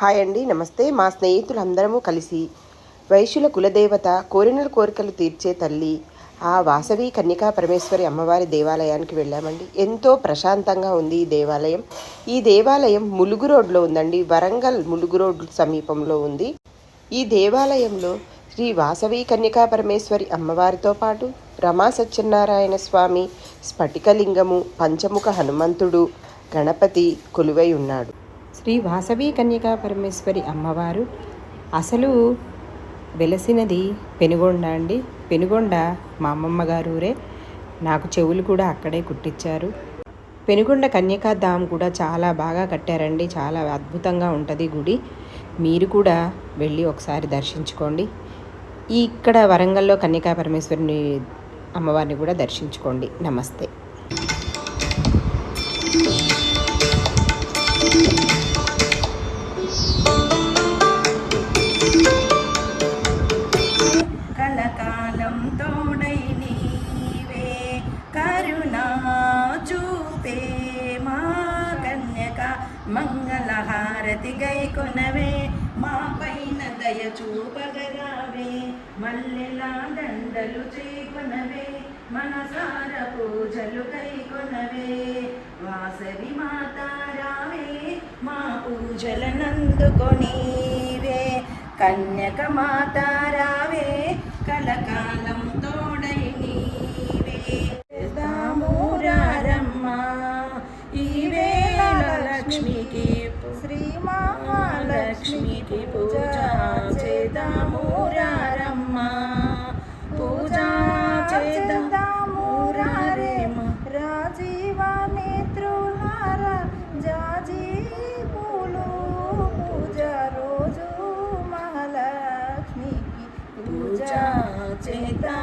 Hi అండి నమస్తే. మా స్నేహితులందరము కలిసి వైశ్యుల కులదేవత కోరిన కోరికలు తీర్చే తల్లి ఆ వాసవి కన్యకా పరమేశ్వరి అమ్మవారి దేవాలయానికి వెళ్ళామండి. ఎంతో ప్రశాంతంగా ఉంది ఈ దేవాలయం. ఈ దేవాలయం ములుగు రోడ్లో ఉందండి. వరంగల్ ములుగు రోడ్ సమీపంలో ఉంది. ఈ దేవాలయంలో శ్రీ వాసవి కన్యకా పరమేశ్వరి అమ్మవారితో పాటు రమా సత్యనారాయణ స్వామి స్ఫటికలింగము పంచముఖ హనుమంతుడు గణపతి కొలువై ఉన్నాడు. శ్రీ వాసవి కన్యకా పరమేశ్వరి అమ్మవారు. అసలు వెలసినది పెనుగొండ అండి. పెనుగొండ మా అమ్మమ్మ గారూరే ఊరే. నాకు చెవులు కూడా అక్కడే కుట్టించారు. పెనుగొండ కన్యకా ధామ్ కూడా చాలా బాగా కట్టారండి. చాలా అద్భుతంగా ఉంటుంది గుడి. మీరు కూడా వెళ్ళి ఒకసారి దర్శించుకోండి. ఇక్కడ వరంగల్లో కన్యకా పరమేశ్వరిని అమ్మవారిని కూడా దర్శించుకోండి. నమస్తే. మంగళహారతి గై కొనవే మా పైన దయ చూపగరావే మల్లెలా దండలు చేకొనవే మనసార పూజలు కై కొనవే వాసవి మాతారావే మా పూజలనందుకొనీవే కన్యక మాతారావే కలకాలం లక్ష్మి కి శ్రీ మహాలక్ష్మి కి పూజ చేద్దాము రారమ్మ పూజ చేద్దాము రారేమ రాజీవ నేత్రులార జాజీ పూలు. పూజ రోజు మహాలక్ష్మికి పూజ చేద్దాం.